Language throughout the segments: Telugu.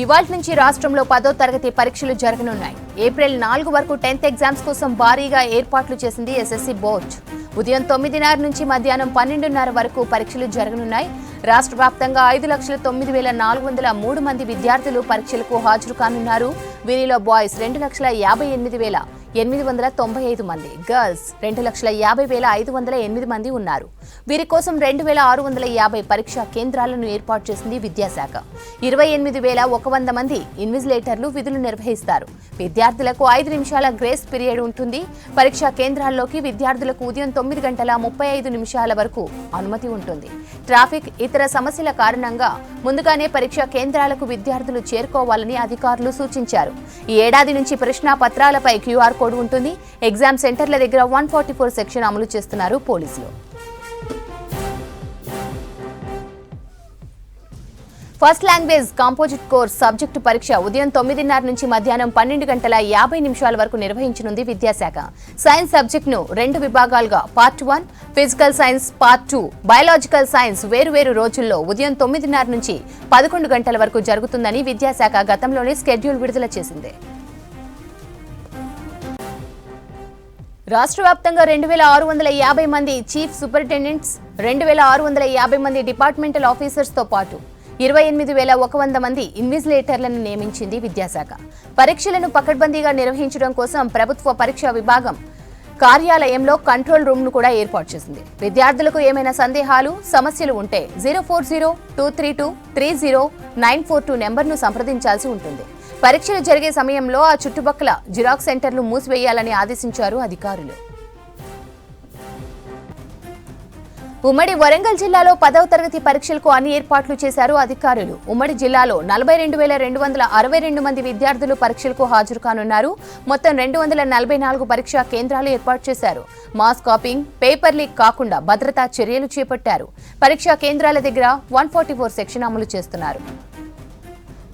ఇవాళ నుంచి రాష్ట్రంలో పదో తరగతి పరీక్షలు జరగనున్నాయి. ఏప్రిల్ నాలుగు వరకు టెన్త్ ఎగ్జామ్స్ కోసం భారీగా ఏర్పాట్లు చేసింది ఎస్ఎస్సి బోర్డు. ఉదయం తొమ్మిదిన్నర నుంచి మధ్యాహ్నం పన్నెండున్నర వరకు పరీక్షలు జరగనున్నాయి. రాష్ట్ర వ్యాప్తంగా ఐదు లక్షల తొమ్మిది వేల నాలుగు వందల మూడు మంది విద్యార్థులు పరీక్షలకు హాజరు కానున్నారు. వీరిలో బాయ్స్ రెండు లక్షల యాభై ఎనిమిది వేల ఎనిమిది వందల తొంభై ఐదు మంది. గర్ల్స్ రెండు లక్షల యాభై వేల ఐదు వందల ఎనిమిది మంది ఉన్నారు. వీరి కోసం రెండు వేల ఆరు వందల యాభై పరీక్షా కేంద్రాలను ఏర్పాటు చేసింది విద్యాశాఖ. ఇరవై ఎనిమిది వేల ఒక వంద మంది ఇన్విజిలేటర్లు విధులు నిర్వహిస్తారు. విద్యార్థులకు ఐదు నిమిషాల గ్రేస్ పీరియడ్ ఉంటుంది. పరీక్షా కేంద్రాల్లోకి విద్యార్థులకు ఉదయం తొమ్మిది గంటల ముప్పై ఐదు నిమిషాల వరకు అనుమతి ఉంటుంది. ట్రాఫిక్ ఇతర సమస్యల కారణంగా ముందుగానే పరీక్షా కేంద్రాలకు విద్యార్థులు చేరుకోవాలని అధికారులు సూచించారు. ఈ ఏడాది నుంచి ప్రశ్నా పత్రాలపై క్యూఆర్ కోడ్ ఉంటుంది. ఎగ్జామ్ సెంటర్ల దగ్గర వన్ ఫార్టీ ఫోర్ సెక్షన్ అమలు చేస్తున్నారు పోలీసులు. First language composite course subject పరీక్ష ఉదయం తొమ్మిదిన్నర నుంచి మధ్యాహ్నం పన్నెండు గంటల యాభై నిమిషాల వరకు నిర్వహించనుంది విద్యాశాఖ. సైన్స్ సబ్జెక్టును రెండు విభాగాలుగా part one physical science part two biological science వేరువేరు రోజుల్లో ఉదయం తొమ్మిదిన్నర నుంచి పదకొండు గంటల వరకు జరుగుతుందని విద్యాశాఖ గతంలోనే స్కెడ్యూల్ విడుదల చేసింది. రాష్ట్ర వ్యాప్తంగా రెండు వేల ఆరు వందల యాభై మంది చీఫ్ సూపరింటెండెంట్స్ రెండు వేల ఆరు వందల యాభై మంది డిపార్ట్మెంటల్ ఆఫీసర్స్తో పాటు ఇరవై ఎనిమిది వేల ఒక వంద మంది ఇన్విజిలేటర్లను నియమించింది విద్యాశాఖ. పరీక్షలను పకడ్బందీగా నిర్వహించడం కోసం ప్రభుత్వ పరీక్షా విభాగం కార్యాలయంలో కంట్రోల్ రూమ్ను కూడా ఏర్పాటు చేసింది. విద్యార్థులకు ఏమైనా సందేహాలు సమస్యలు ఉంటే zero four zero two three two three zero nine four two నెంబర్ను సంప్రదించాల్సి ఉంటుంది. పరీక్షలు జరిగే సమయంలో ఆ చుట్టుపక్కల జిరాక్స్ సెంటర్లు మూసివేయాలని ఆదేశించారు అధికారులు. ఉమ్మడి వరంగల్ జిల్లాలో పదవ తరగతి పరీక్షలకు అన్ని ఏర్పాట్లు చేశారు అధికారులు. ఉమ్మడి జిల్లాలో నలభై రెండు వేల రెండు వందల అరవై రెండు మంది విద్యార్థులు పరీక్షలకు హాజరు కానున్నారు. మొత్తం రెండు వందల నలభై నాలుగు పరీక్షా కేంద్రాలు ఏర్పాటు చేశారు. మాస్ కాపింగ్ పేపర్ లీక్ కాకుండా భద్రతా చర్యలు చేపట్టారు. పరీక్షా కేంద్రాల దగ్గర వన్ ఫార్టీ ఫోర్ సెక్షన్ అమలు చేస్తున్నారు.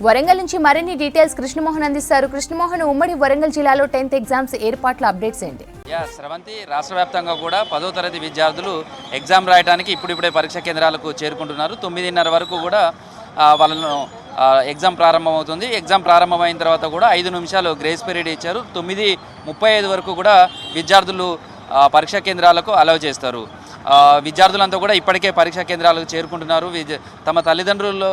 వరంగల్ నుంచి మరిన్ని డీటెయిల్స్ కృష్ణమోహన్ అందిస్తారు. కృష్ణమోహన్ ఉమ్మడి వరంగల్ జిల్లాలో టెన్త్ ఎగ్జామ్స్ ఏర్పాట్ల అప్డేట్స్ ఏంటి? యా స్రవంతి రాష్ట్ర వ్యాప్తంగా కూడా పదో తరగతి విద్యార్థులు ఎగ్జామ్ రాయడానికి ఇప్పుడిప్పుడే పరీక్ష కేంద్రాలకు చేరుకుంటున్నారు. తొమ్మిదిన్నర వరకు కూడా వాళ్ళను ఎగ్జామ్ ప్రారంభమవుతుంది. ఎగ్జామ్ ప్రారంభమైన తర్వాత కూడా ఐదు నిమిషాలు గ్రేస్ పీరియడ్ ఇచ్చారు. తొమ్మిది ముప్పై ఐదు వరకు కూడా విద్యార్థులు పరీక్షా కేంద్రాలకు అలవ్ చేస్తారు. విద్యార్థులంతా కూడా ఇప్పటికే పరీక్షా కేంద్రాలకు చేరుకుంటున్నారు. తమ తల్లిదండ్రుల్లో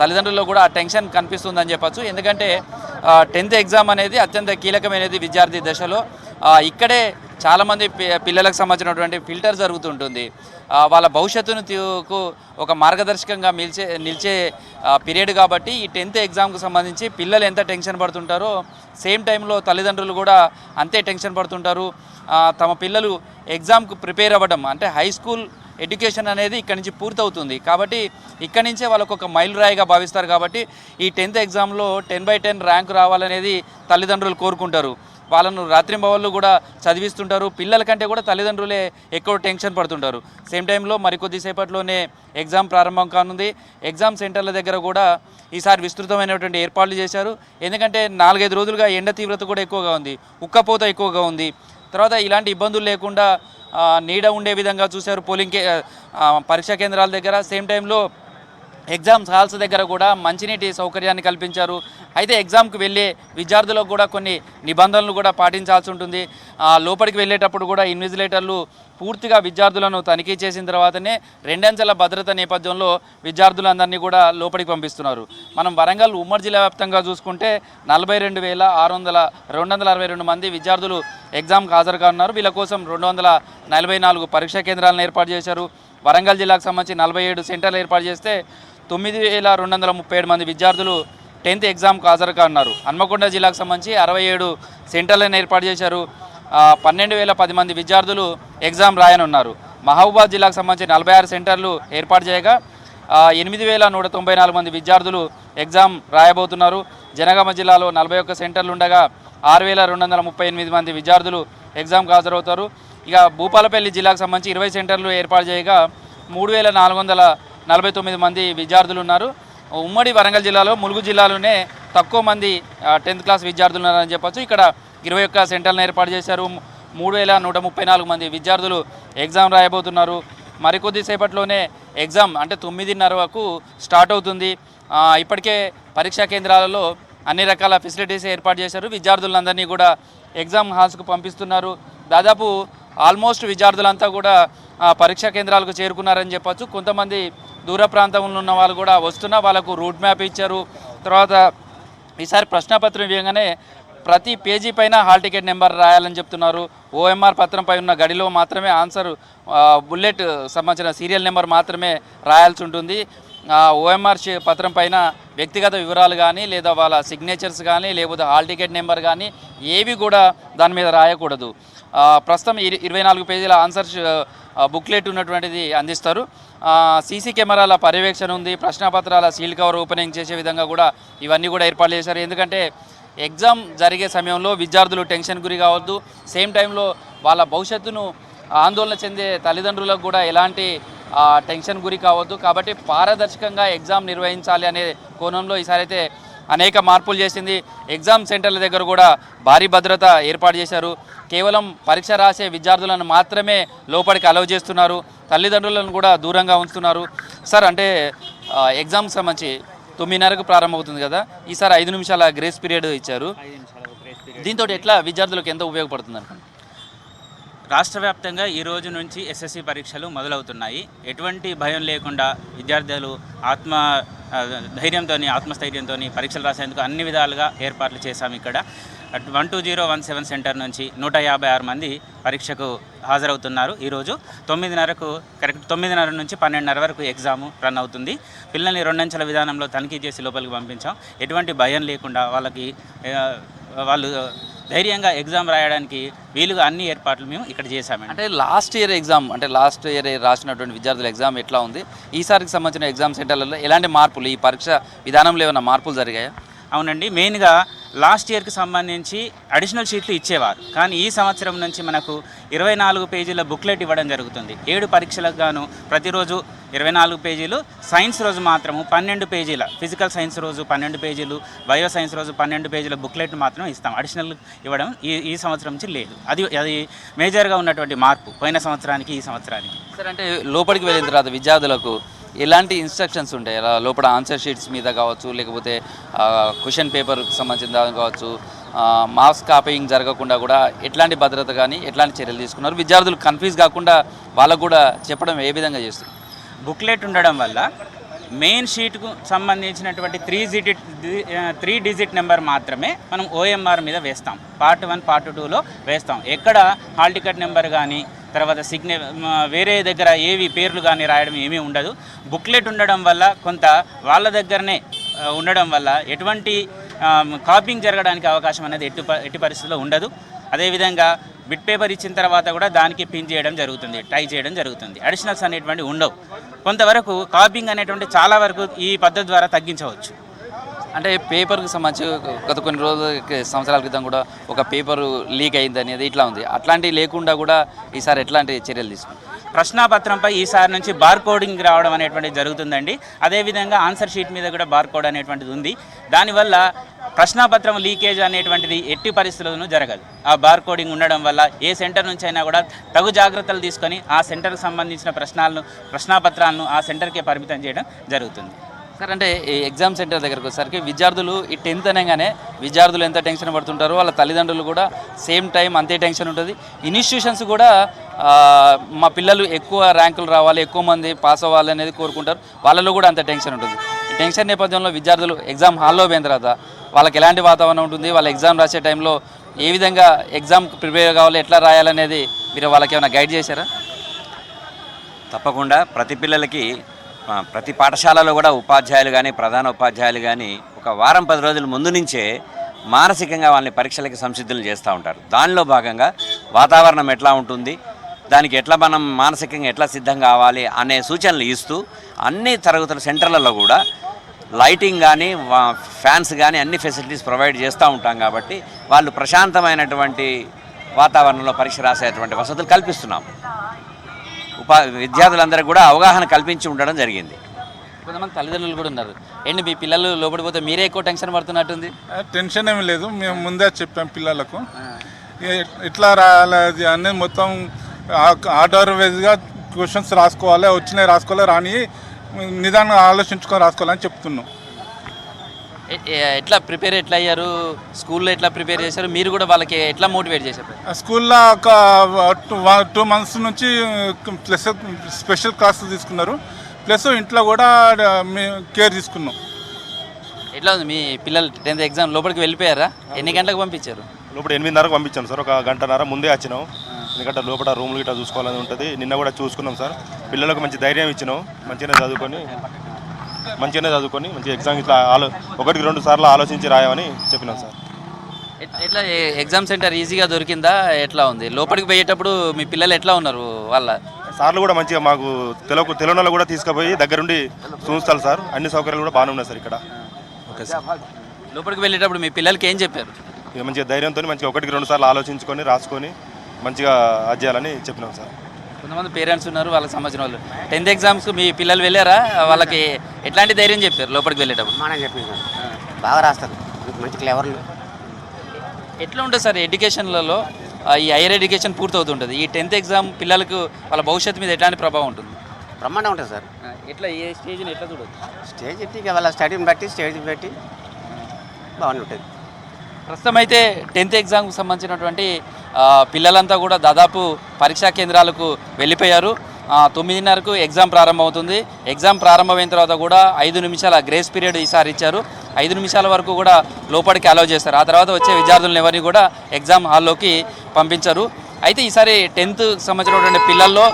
తల్లిదండ్రుల్లో కూడా ఆ టెన్షన్ కనిపిస్తుందని చెప్పచ్చు. ఎందుకంటే టెన్త్ ఎగ్జామ్ అనేది అత్యంత కీలకమైనది విద్యార్థి దశలో. ఇక్కడే చాలామంది పిల్లలకు సంబంధించినటువంటి ఫిల్టర్ జరుగుతుంటుంది. వాళ్ళ భవిష్యత్తును ఒక మార్గదర్శకంగా నిలిచే నిలిచే పీరియడ్ కాబట్టి ఈ టెన్త్ ఎగ్జామ్కి సంబంధించి పిల్లలు ఎంత టెన్షన్ పడుతుంటారో సేమ్ టైంలో తల్లిదండ్రులు కూడా అంతే టెన్షన్ పడుతుంటారు. తమ పిల్లలు ఎగ్జామ్కు ప్రిపేర్ అవ్వడం అంటే హై స్కూల్ ఎడ్యుకేషన్ అనేది ఇక్కడి నుంచి పూర్తవుతుంది. కాబట్టి ఇక్కడి నుంచే వాళ్ళకు ఒక మైలురాయిగా భావిస్తారు కాబట్టి ఈ టెన్త్ ఎగ్జామ్లో టెన్ బై టెన్ ర్యాంక్ రావాలనేది తల్లిదండ్రులు కోరుకుంటారు. వాళ్ళను రాత్రింబవళ్ళు కూడా చదివిస్తుంటారు. పిల్లల కంటే కూడా తల్లిదండ్రులే ఎక్కువ టెన్షన్ పడుతుంటారు. సేమ్ టైంలో మరికొద్దిసేపట్లోనే ఎగ్జామ్ ప్రారంభం కానుంది. ఎగ్జామ్ సెంటర్ల దగ్గర కూడా ఈసారి విస్తృతమైనటువంటి ఏర్పాట్లు చేశారు. ఎందుకంటే నాలుగైదు రోజులుగా ఎండ తీవ్రత కూడా ఎక్కువగా ఉంది. ఉక్కపోత ఎక్కువగా ఉంది. తర్వాత ఇలాంటి ఇబ్బందులు లేకుండా నీడ ఉండే విధంగా చూశారు పోలింగ్ కే పరీక్షా కేంద్రాల దగ్గర. సేమ్ టైంలో ఎగ్జామ్స్ హాల్స్ దగ్గర కూడా మంచినీటి సౌకర్యాన్ని కల్పించారు. అయితే ఎగ్జామ్కి వెళ్ళే విద్యార్థులకు కూడా కొన్ని నిబంధనలు కూడా పాటించాల్సి ఉంటుంది. ఆ, లోపలికి వెళ్ళేటప్పుడు కూడా ఇన్విజిలేటర్లు పూర్తిగా విద్యార్థులను తనిఖీ చేసిన తర్వాతనే రెండంచెల భద్రత నేపథ్యంలో విద్యార్థులందరినీ కూడా లోపలికి పంపిస్తున్నారు. మనం వరంగల్ ఉమ్మడి జిల్లా వ్యాప్తంగా చూసుకుంటే నలభై రెండు వేల ఆరు వందల రెండు వందల అరవై రెండు మంది విద్యార్థులు ఎగ్జామ్కి హాజరు కానున్నారు వీళ్ళ కోసం రెండు వందల నలభై నాలుగు పరీక్షా కేంద్రాలను ఏర్పాటు చేశారు. వరంగల్ జిల్లాకు సంబంధించి నలభై ఏడు సెంటర్లు ఏర్పాటు చేస్తే తొమ్మిది వేల రెండు వందల ముప్పై ఏడు మంది విద్యార్థులు టెన్త్ ఎగ్జామ్కు హాజరు కానున్నారు హన్మకొండ జిల్లాకు సంబంధించి అరవై ఏడు సెంటర్లను ఏర్పాటు చేశారు. పన్నెండు వేల పది మంది విద్యార్థులు ఎగ్జామ్ రాయనున్నారు. మహబూబాద్ జిల్లాకు సంబంధించి నలభై ఆరు సెంటర్లు ఏర్పాటు చేయగా ఎనిమిది వేల నూట తొంభై నాలుగు మంది విద్యార్థులు ఎగ్జామ్ రాయబోతున్నారు. జనగామ జిల్లాలో నలభై ఒక్క సెంటర్లు ఉండగా ఆరు వేల రెండు వందల ముప్పై ఎనిమిది మంది విద్యార్థులు ఎగ్జామ్కి హాజరవుతారు. ఇక భూపాలపల్లి జిల్లాకు సంబంధించి ఇరవై సెంటర్లు ఏర్పాటు చేయగా మూడు వేల నాలుగు వందల నలభై తొమ్మిది మంది విద్యార్థులు ఉన్నారు. ఉమ్మడి వరంగల్ జిల్లాలో ములుగు జిల్లాలోనే తక్కువ మంది టెన్త్ క్లాస్ విద్యార్థులు ఉన్నారని చెప్పొచ్చు. ఇక్కడ ఇరవై ఒక్క సెంటర్లను ఏర్పాటు చేశారు. మూడు వేల నూట ముప్పై నాలుగు మంది విద్యార్థులు ఎగ్జామ్ రాయబోతున్నారు. మరికొద్ది సేపట్లోనే ఎగ్జామ్ అంటే తొమ్మిదిన్నర వరకు స్టార్ట్ అవుతుంది. ఇప్పటికే పరీక్షా కేంద్రాలలో అన్ని రకాల ఫెసిలిటీస్ ఏర్పాటు చేశారు. విద్యార్థులందరినీ కూడా ఎగ్జామ్ హాల్స్కు పంపిస్తున్నారు. దాదాపు ఆల్మోస్ట్ విద్యార్థులంతా కూడా పరీక్షా కేంద్రాలకు చేరుకున్నారని చెప్పొచ్చు. కొంతమంది దూర ప్రాంతంలో ఉన్న వాళ్ళు కూడా వస్తున్నా వాళ్ళకు రూట్ మ్యాప్ ఇచ్చారు. తర్వాత ఈసారి ప్రశ్నపత్రం ఇవ్వగానే ప్రతి పేజీ పైన హాల్ టికెట్ నెంబర్ రాయాలని చెప్తున్నారు. ఓఎంఆర్ పత్రంపై ఉన్న గడిలో మాత్రమే ఆన్సర్ బుల్లెట్ సంబంధించిన సీరియల్ నెంబర్ మాత్రమే రాయాల్సి ఉంటుంది. ఓఎంఆర్ పత్రం పైన వ్యక్తిగత వివరాలు కానీ లేదా వాళ్ళ సిగ్నేచర్స్ కానీ లేకపోతే హాల్ టికెట్ నెంబర్ కానీ ఏవి కూడా దాని మీద రాయకూడదు. ప్రస్తుతం ఇర- ఇరవై నాలుగు పేజీల ఆన్సర్ బుక్లెట్ ఉన్నటువంటిది అందిస్తారు. సీసీ కెమెరాల పర్యవేక్షణ ఉంది ప్రశ్నపత్రాల సీల్ కవర్ ఓపెనింగ్ చేసే విధంగా కూడా ఇవన్నీ కూడా ఏర్పాటు చేశారు. ఎందుకంటే ఎగ్జామ్ జరిగే సమయంలో విద్యార్థులు టెన్షన్ గురి కావద్దు. సేమ్ టైంలో వాళ్ళ భవిష్యత్తును ఆందోళన చెందే తల్లిదండ్రులకు కూడా ఎలాంటి టెన్షన్ గురి కావద్దు. కాబట్టి పారదర్శకంగా ఎగ్జామ్ నిర్వహించాలి అనే కోణంలో ఈసారి అయితే అనేక మార్పులు చేసింది. ఎగ్జామ్ సెంటర్ల దగ్గర కూడా భారీ భద్రత ఏర్పాటు చేశారు. కేవలం పరీక్ష రాసే విద్యార్థులను మాత్రమే లోపలికి అలవ్ చేస్తున్నారు. తల్లిదండ్రులను కూడా దూరంగా ఉంచుతున్నారు. సార్ అంటే ఎగ్జామ్కి సంబంధించి తొమ్మిదిన్నరకు ప్రారంభమవుతుంది కదా. ఈసారి ఐదు నిమిషాల గ్రేస్ పీరియడ్ ఇచ్చారు. దీంతో ఎట్లా విద్యార్థులకు ఎంత ఉపయోగపడుతుంది అనుకోండి రాష్ట్ర వ్యాప్తంగా ఈ రోజు నుంచి ఎస్ఎస్సి పరీక్షలు మొదలవుతున్నాయి. ఎటువంటి భయం లేకుండా విద్యార్థులు ఆత్మ ధైర్యంతో ఆత్మస్థైర్యంతో పరీక్షలు రాసేందుకు అన్ని విధాలుగా ఏర్పాట్లు చేశాము ఇక్కడ. One two zero one seven centre నుంచి నూట యాభై ఆరు మంది పరీక్షకు హాజరవుతున్నారు. ఈరోజు తొమ్మిదిన్నరకు కరెక్ట్ తొమ్మిదిన్నర నుంచి పన్నెండున్నర వరకు ఎగ్జామ్ రన్ అవుతుంది. పిల్లల్ని రెండంచెల విధానంలో తనిఖీ చేసి లోపలికి పంపించాం. ఎటువంటి భయం లేకుండా వాళ్ళకి వాళ్ళు ధైర్యంగా ఎగ్జామ్ రాయడానికి వీలుగా అన్ని ఏర్పాట్లు మేము ఇక్కడ చేశామండి అంటే లాస్ట్ ఇయర్ ఎగ్జామ్ అంటే లాస్ట్ ఇయర్ రాసినటువంటి విద్యార్థుల ఎగ్జామ్ ఎట్లా ఉంది? ఈసారికి సంబంధించిన ఎగ్జామ్ సెంటర్లలో ఎలాంటి మార్పులు ఈ పరీక్ష విధానంలో ఏమైనా మార్పులు జరిగాయా? అవునండి మెయిన్గా లాస్ట్ ఇయర్కి సంబంధించి అడిషనల్ షీట్లు ఇచ్చేవారు. కానీ ఈ సంవత్సరం నుంచి మనకు ఇరవై నాలుగు పేజీల బుక్లెట్ ఇవ్వడం జరుగుతుంది. ఏడు పరీక్షలకు గాను ప్రతిరోజు ఇరవై నాలుగు పేజీలు సైన్స్ రోజు మాత్రము పన్నెండు పేజీల ఫిజికల్ సైన్స్ రోజు పన్నెండు పేజీలు బయో సైన్స్ రోజు పన్నెండు పేజీల బుక్లెట్ మాత్రం ఇస్తాం. అడిషనల్ ఇవ్వడం ఈ ఈ సంవత్సరం నుంచి లేదు. అది అది మేజర్గా ఉన్నటువంటి మార్పు పోయిన సంవత్సరానికి ఈ సంవత్సరానికి. సార్ అంటే లోపలికి వెళ్ళిన తర్వాత విద్యార్థులకు ఎలాంటి ఇన్స్ట్రక్షన్స్ ఉంటాయి? ఎలా లోపల ఆన్సర్ షీట్స్ మీద కావచ్చు లేకపోతే క్వశ్చన్ పేపర్కి సంబంధించిన దాని కావచ్చు మాస్క్ కాపీయింగ్ జరగకుండా కూడా ఎట్లాంటి భద్రత కానీ ఎట్లాంటి చర్యలు తీసుకున్నారు? విద్యార్థులు కన్ఫ్యూజ్ కాకుండా వాళ్ళకు కూడా చెప్పడం ఏ విధంగా చేస్తారు? బుక్లెట్ ఉండడం వల్ల మెయిన్ షీట్కు సంబంధించినటువంటి three digit three digit number మాత్రమే మనం ఓఎంఆర్ మీద వేస్తాం. పార్ట్ వన్ పార్ట్ టూలో వేస్తాం. ఎక్కడ హాల్ టికెట్ నెంబర్ కానీ తర్వాత సిగ్నే వేరే దగ్గర ఏవి పేర్లు కానీ రాయడం ఏమీ ఉండదు. బుక్లెట్ ఉండడం వల్ల కొంత వాళ్ళ దగ్గరనే ఉండడం వల్ల ఎటువంటి కాపింగ్ జరగడానికి అవకాశం అనేది ఎట్టి ఎట్టి పరిస్థితుల్లో ఉండదు. అదేవిధంగా బిట్ పేపర్ ఇచ్చిన తర్వాత కూడా దానికి పిన్ చేయడం జరుగుతుంది టై చేయడం జరుగుతుంది. అడిషనల్స్ అనేటువంటి ఉండవు. కొంతవరకు కాపింగ్ అనేటువంటి చాలా వరకు ఈ పద్ధతి ద్వారా తగ్గించవచ్చు. అంటే పేపర్కి సంబంధించి గత కొన్ని రోజుల సంవత్సరాల క్రితం కూడా ఒక పేపర్ లీక్ అయింది అనేది ఇట్లా ఉంది. అట్లాంటివి లేకుండా కూడా ఈసారి ఎట్లాంటి చర్యలు తీసుకున్నారు ప్రశ్నాపత్రంపై ఈసారి నుంచి బార్ కోడింగ్ రావడం అనేటువంటిది జరుగుతుందండి. అదేవిధంగా ఆన్సర్ షీట్ మీద కూడా బార్ కోడ్ అనేటువంటిది ఉంది. దానివల్ల ప్రశ్నాపత్రం లీకేజ్ అనేటువంటిది ఎట్టి పరిస్థితుల్లోనూ జరగదు. ఆ బార్ కోడింగ్ ఉండడం వల్ల ఏ సెంటర్ నుంచి అయినా కూడా తగు జాగ్రత్తలు తీసుకొని ఆ సెంటర్కి సంబంధించిన ప్రశ్నలను ప్రశ్నాపత్రాలను ఆ సెంటర్కే పరిమితం చేయడం జరుగుతుంది. సార్ అంటే ఈ ఎగ్జామ్ సెంటర్ దగ్గరకు వచ్చేసరికి విద్యార్థులు ఈ టెన్త్ అనగానే విద్యార్థులు ఎంత టెన్షన్ పడుతుంటారో వాళ్ళ తల్లిదండ్రులు కూడా సేమ్ టైం అంతే టెన్షన్ ఉంటుంది. ఇన్స్టిట్యూషన్స్ కూడా ఆ, మా పిల్లలు ఎక్కువ ర్యాంకులు రావాలి ఎక్కువ మంది పాస్ అవ్వాలి అనేది కోరుకుంటారు. వాళ్ళలో కూడా అంత టెన్షన్ ఉంటుంది. ఈ టెన్షన్ నేపథ్యంలో విద్యార్థులు ఎగ్జామ్ హాల్లో పోయిన తర్వాత వాళ్ళకి ఎలాంటి వాతావరణం ఉంటుంది? వాళ్ళ ఎగ్జామ్ రాసే టైంలో ఏ విధంగా ఎగ్జామ్ ప్రిపేర్ కావాలి ఎట్లా రాయాలనేది మీరు వాళ్ళకి ఏమైనా గైడ్ చేశారా? తప్పకుండా. ప్రతి పిల్లలకి ప్రతి పాఠశాలలో కూడా ఉపాధ్యాయులు కానీ ప్రధాన ఉపాధ్యాయులు కానీ ఒక వారం పది రోజుల ముందు నుంచే మానసికంగా వాళ్ళని పరీక్షలకి సంసిద్ధులు చేస్తూ ఉంటారు. దానిలో భాగంగా వాతావరణం ఎట్లా ఉంటుంది దానికి ఎట్లా మనం మానసికంగా ఎట్లా సిద్ధం కావాలి అనే సూచనలు ఇస్తూ అన్ని తరగతుల సెంటర్లలో కూడా లైటింగ్ కానీ ఫ్యాన్స్ కానీ అన్ని ఫెసిలిటీస్ ప్రొవైడ్ చేస్తూ ఉంటాం కాబట్టి వాళ్ళు ప్రశాంతమైనటువంటి వాతావరణంలో పరీక్ష రాసేటువంటి వసతులు కల్పిస్తున్నాం. ఉపా విద్యార్థులందరికీ కూడా అవగాహన కల్పించి ఉండడం జరిగింది. కొంతమంది తల్లిదండ్రులు కూడా ఉన్నారు. ఏంటి మీ పిల్లలు లోపడిపోతే మీరే ఎక్కువ టెన్షన్ పడుతున్నట్టుంది? టెన్షన్ ఏమి లేదు. మేము ముందే చెప్పాం పిల్లలకు. ఎట్లా రాయాలి అది అనేది మొత్తం ఆర్డర్ వైజ్గా క్వశ్చన్స్ రాసుకోవాలి వచ్చినాయి రాసుకోవాలి రాని నిదానంగా ఆలోచించుకొని రాసుకోవాలని చెప్తున్నాం. ఎట్లా ప్రిపేర్ ఎట్లా అయ్యారు? స్కూల్లో ఎట్లా ప్రిపేర్ చేశారు? మీరు కూడా వాళ్ళకి ఎట్లా మోటివేట్ చేశారు? స్కూల్లో ఒక టూ మంత్స్ నుంచి ప్లస్ స్పెషల్ క్లాసులు తీసుకున్నారు. ప్లస్ ఇంట్లో కూడా కేర్ తీసుకున్నాం. ఎట్లా ఉంది? మీ పిల్లలు టెన్త్ ఎగ్జామ్ లోపలికి వెళ్ళిపోయారా? ఎన్ని గంటలకు పంపించారు? లోపల ఎనిమిదిన్నరకు పంపించాను సార్. ఒక గంటన్నర ముందే వచ్చినాం. ఎందుకంటే లోపల రూమ్లు గిట్లా చూసుకోవాలని ఉంటుంది. నిన్న కూడా చూసుకున్నాం సార్. పిల్లలకు మంచి ధైర్యం ఇచ్చినాం. మంచిగానే చదువుకొని మంచిగానే చదువుకొని మంచి ఎగ్జామ్ ఇట్లా ఆలో ఒకటికి రెండు సార్లు ఆలోచించి రాయమని చెప్పినాం సార్. ఎట్- ఎట్లా ఎగ్జామ్ సెంటర్ ఈజీగా దొరికిందా? ఎట్లా ఉంది? లోపలికి పోయేటప్పుడు మీ పిల్లలు ఎట్లా ఉన్నారు వాళ్ళ? సార్లు కూడా మంచిగా మాకు తెలుగు తెలుగులో కూడా తీసుకుపోయి దగ్గరుండి చూస్తారు సార్. అన్ని సౌకర్యాలు కూడా బాగానే ఉన్నాయి సార్ ఇక్కడ. Okay sir. లోపలికి వెళ్ళేటప్పుడు మీ పిల్లలకి ఏం చెప్పారు? ఇక మంచిగా ధైర్యంతో మంచిగా ఒకటికి రెండు సార్లు ఆలోచించుకొని రాసుకొని మంచిగా అది చేయాలని చెప్పినాం సార్. కొంతమంది పేరెంట్స్ ఉన్నారు వాళ్ళకి సంబంధించిన వాళ్ళు. టెన్త్ ఎగ్జామ్స్ మీ పిల్లలు వెళ్ళారా? వాళ్ళకి ఎట్లాంటి ధైర్యం చెప్పారు లోపలికి వెళ్ళేటప్పుడు? మనం చెప్పింది బాగా రాస్తారు. మంచి క్లెవర్లు. ఎట్లా ఉంటుంది సార్ ఎడ్యుకేషన్లలో? ఈ హైయర్ ఎడ్యుకేషన్ పూర్తవుతుంటుంది. ఈ టెన్త్ ఎగ్జామ్ పిల్లలకు వాళ్ళ భవిష్యత్తు మీద ఎట్లాంటి ప్రభావం ఉంటుంది? బ్రహ్మాండం ఉంటుంది సార్. ఎట్లా ఏ స్టేజ్ని ఎట్లా చూడొచ్చు? స్టేజ్ ఎత్తి ఇక వాళ్ళ స్టడీని బట్టి స్టేజ్ బట్టి బాగానే ఉంటుంది ప్రస్తుతం అయితే టెన్త్ ఎగ్జామ్కి సంబంధించినటువంటి పిల్లలంతా కూడా దాదాపు పరీక్షా కేంద్రాలకు వెళ్ళిపోయారు. తొమ్మిదిన్నరకు ఎగ్జామ్ ప్రారంభమవుతుంది. ఎగ్జామ్ ప్రారంభమైన తర్వాత కూడా ఐదు నిమిషాల గ్రేస్ పీరియడ్ ఈసారి ఇచ్చారు. ఐదు నిమిషాల వరకు కూడా లోపలికి అలౌ చేస్తారు. ఆ తర్వాత వచ్చే విద్యార్థులను ఎవరిని కూడా ఎగ్జామ్ హాల్లోకి పంపించరు. అయితే ఈసారి టెన్త్ సంబంధించినటువంటి పిల్లల్లో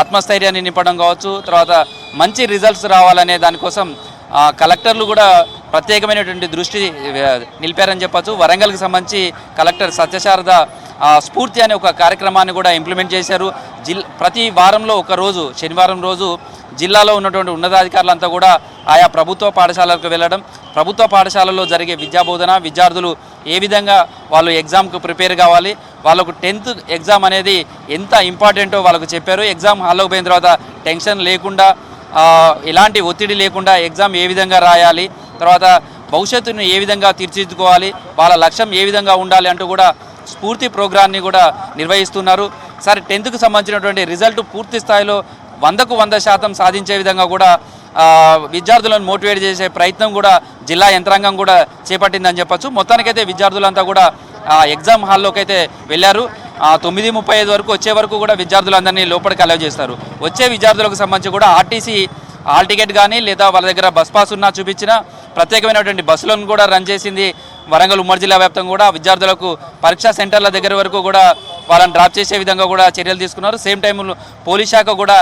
ఆత్మస్థైర్యాన్ని నింపడం కావచ్చు తర్వాత మంచి రిజల్ట్స్ రావాలనే దానికోసం కలెక్టర్లు కూడా ప్రత్యేకమైనటువంటి దృష్టి నిలిపారని చెప్పొచ్చు. వరంగల్కి సంబంధించి కలెక్టర్ సత్యశారద స్ఫూర్తి అనే ఒక కార్యక్రమాన్ని కూడా ఇంప్లిమెంట్ చేశారు. జిల్ ప్రతి వారంలో ఒకరోజు శనివారం రోజు జిల్లాలో ఉన్నటువంటి ఉన్నతాధికారులంతా కూడా ఆయా ప్రభుత్వ పాఠశాలలకు వెళ్ళడం ప్రభుత్వ పాఠశాలలో జరిగే విద్యాబోధన విద్యార్థులు ఏ విధంగా వాళ్ళు ఎగ్జామ్కు ప్రిపేర్ కావాలి వాళ్ళకు టెన్త్ ఎగ్జామ్ అనేది ఎంత ఇంపార్టెంటో వాళ్ళకు చెప్పారు. ఎగ్జామ్ హాల్లోకి పోయిన తర్వాత టెన్షన్ లేకుండా ఎలాంటి ఒత్తిడి లేకుండా ఎగ్జామ్ ఏ విధంగా రాయాలి తర్వాత భవిష్యత్తును ఏ విధంగా తీర్చిదిద్దుకోవాలి వాళ్ళ లక్ష్యం ఏ విధంగా ఉండాలి అంటూ కూడా స్ఫూర్తి ప్రోగ్రాన్ని కూడా నిర్వహిస్తున్నారు. సరే టెన్త్కు సంబంధించినటువంటి రిజల్ట్ పూర్తి స్థాయిలో వందకు వంద శాతం సాధించే విధంగా కూడా విద్యార్థులను మోటివేట్ చేసే ప్రయత్నం కూడా జిల్లా యంత్రాంగం కూడా చేపట్టిందని చెప్పొచ్చు. మొత్తానికైతే విద్యార్థులంతా కూడా ఆ, ఎగ్జామ్ హాల్లోకి అయితే వెళ్ళారు. తొమ్మిది ముప్పై ఐదు వరకు వచ్చే వరకు కూడా విద్యార్థులందరినీ లోపలికి అలవ్ చేస్తారు. వచ్చే విద్యార్థులకు సంబంధించి కూడా ఆర్టీసీ హాల్ టికెట్ కానీ లేదా వాళ్ళ దగ్గర బస్ పాస్ ఉన్నా చూపించిన ప్రత్యేకమైనటువంటి బస్సులను కూడా రన్ చేసింది వరంగల్ ఉమ్మడి జిల్లా వ్యాప్తంగా కూడా విద్యార్థులకు పరీక్షా సెంటర్ల దగ్గర వరకు కూడా వాళ్ళని డ్రాప్ చేసే విధంగా కూడా చర్యలు తీసుకున్నారు. సేమ్ టైంలో పోలీస్ శాఖ కూడా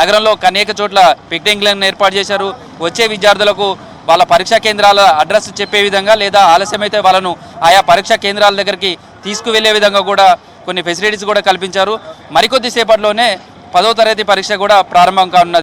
నగరంలో అనేక చోట్ల పిక్నిక్లను ఏర్పాటు చేశారు. వచ్చే విద్యార్థులకు వాళ్ళ పరీక్షా కేంద్రాల అడ్రస్ చెప్పే విధంగా లేదా ఆలస్యమైతే వాళ్ళను ఆయా పరీక్షా కేంద్రాల దగ్గరికి తీసుకువెళ్ళే విధంగా కూడా కొన్ని ఫెసిలిటీస్ కూడా కల్పించారు. మరికొద్ది సేపట్లోనే పదో తరగతి పరీక్ష కూడా ప్రారంభం కానున్నది.